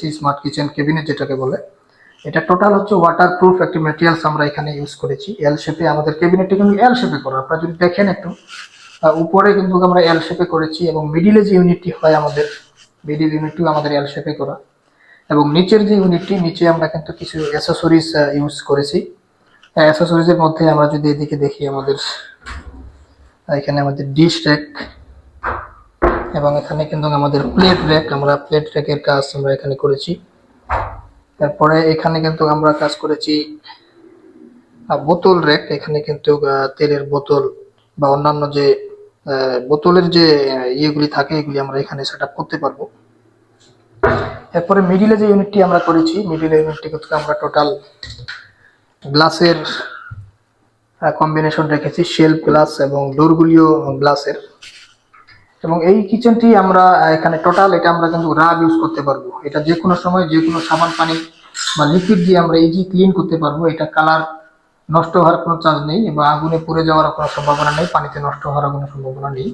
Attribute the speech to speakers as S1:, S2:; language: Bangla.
S1: স্মার্ট কিচেন ক্যাবিনেট যেটাকে বলে। এটা টোটাল হচ্ছে ওয়াটার প্রুফ একটি ম্যাটেরিয়ালস আমরা এখানে ইউজ করেছি। এল শেপে আমাদের ক্যাবিনেটটা কিন্তু এল শেপে করা। আপনারা যদি দেখেন একটু উপরে কিন্তু আমরা এল শেপে করেছি এবং মিডিলে যে ইউনিটটি হয় আমাদের মিডিল ইউনিটটিও আমাদের এল শেপে করা। এবং নিচের যে ইউনিটটি নিচে আমরা কিন্তু কিছু অ্যাসেসরিজ ইউজ করেছি। অ্যাসেসরিজের মধ্যে আমরা যদি এদিকে দেখি আমাদের এখানে আমাদের ডিশ র্যাক এবং এখানে কিন্তু আমাদের প্লেট র্যাক আমরা প্লেট র্যাকের কাজ আমরা এখানে করেছি। তারপরে এখানে কিন্তু আমরা কাজ করেছি বোতল র্যাক এখানে কিন্তু তেলের বোতল বা অন্যান্য যে বোতলের যে ইয়েগুলি থাকে, এগুলি আমরা এখানে সেট করতে পারব। এরপরে মিডিলে যে ইউনিটটি আমরা করেছি মিডিলে ইউনিটটি কিন্তু আমরা টোটাল গ্লাসের কম্বিনেশন রেখেছি শেলফ গ্লাস এবং ডোরগুলিও গ্লাসের এবং এই কিচেনটি আমরা এখানে টোটাল এটা আমরা কিন্তু রাব ইউজ করতে পারব। এটা যে কোনো সময় যে কোনো সাবান, পানি বা লিকুইড দিয়ে আমরা ইজি ক্লিন করতে পারব। এটা কালার নষ্ট হওয়ার কোনো চান্স নেই বা আগুনে পুড়ে যাওয়ার কোনো সম্ভাবনা নেই, পানিতে নষ্ট হওয়ার কোনো সম্ভাবনা নেই।